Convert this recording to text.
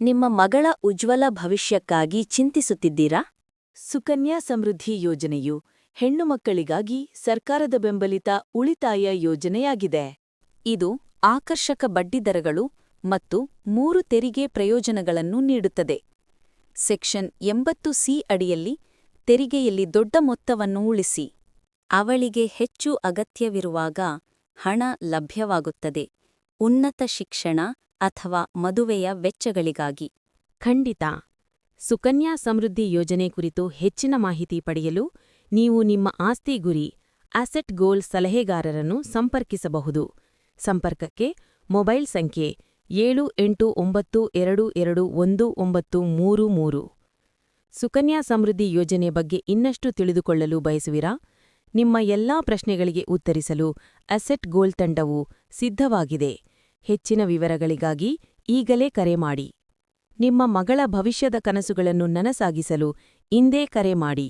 ನಿಮ್ಮ ಮಗಳ ಉಜ್ವಲ ಭವಿಷ್ಯಕ್ಕಾಗಿ ಚಿಂತಿಸುತ್ತಿದ್ದೀರಾ? ಸುಕನ್ಯಾ ಸಮೃದ್ಧಿ ಯೋಜನೆಯು ಹೆಣ್ಣುಮಕ್ಕಳಿಗಾಗಿ ಸರ್ಕಾರದ ಬೆಂಬಲಿತ ಉಳಿತಾಯ ಯೋಜನೆಯಾಗಿದೆ. ಇದು ಆಕರ್ಷಕ ಬಡ್ಡಿದರಗಳು ಮತ್ತು ಮೂರು ತೆರಿಗೆ ಪ್ರಯೋಜನಗಳನ್ನು ನೀಡುತ್ತದೆ. ಸೆಕ್ಷನ್ ಎಂಬತ್ತು ಸಿ ಅಡಿಯಲ್ಲಿ ತೆರಿಗೆಯಲ್ಲಿ ದೊಡ್ಡ ಮೊತ್ತವನ್ನು ಉಳಿಸಿ. ಅವಳಿಗೆ ಹೆಚ್ಚು ಅಗತ್ಯವಿರುವಾಗ ಹಣ ಲಭ್ಯವಾಗುತ್ತದೆ. ಉನ್ನತ ಶಿಕ್ಷಣ ಅಥವಾ ಮದುವೆಯ ವೆಚ್ಚಗಳಿಗಾಗಿ. ಖಂಡಿತ. ಸುಕನ್ಯಾ ಸಮೃದ್ಧಿ ಯೋಜನೆ ಕುರಿತು ಹೆಚ್ಚಿನ ಮಾಹಿತಿ ಪಡೆಯಲು ನೀವು ನಿಮ್ಮ ಆಸ್ತಿ ಗುರಿ, ಆಸೆಟ್ ಗೋಲ್ ಸಲಹೆಗಾರರನ್ನು ಸಂಪರ್ಕಿಸಬಹುದು. ಸಂಪರ್ಕಕ್ಕೆ ಮೊಬೈಲ್ ಸಂಖ್ಯೆ ಏಳು ಎಂಟು ಒಂಬತ್ತು ಎರಡು ಎರಡು ಒಂದು ಒಂಬತ್ತು ಮೂರು ಮೂರು. ಸುಕನ್ಯಾ ಸಮೃದ್ಧಿ ಯೋಜನೆ ಬಗ್ಗೆ ಇನ್ನಷ್ಟು ತಿಳಿದುಕೊಳ್ಳಲು ಬಯಸುವಿರಾ? ನಿಮ್ಮ ಎಲ್ಲಾ ಪ್ರಶ್ನೆಗಳಿಗೆ ಉತ್ತರಿಸಲು ಅಸೆಟ್ ಗೋಲ್ ತಂಡವು ಸಿದ್ಧವಾಗಿದೆ. ಹೆಚ್ಚಿನ ವಿವರಗಳಿಗಾಗಿ ಈಗಲೇ ಕರೆ ಮಾಡಿ. ನಿಮ್ಮ ಮಗಳ ಭವಿಷ್ಯದ ಕನಸುಗಳನ್ನು ನನಸಾಗಿಸಲು ಇಂದೇ ಕರೆ ಮಾಡಿ.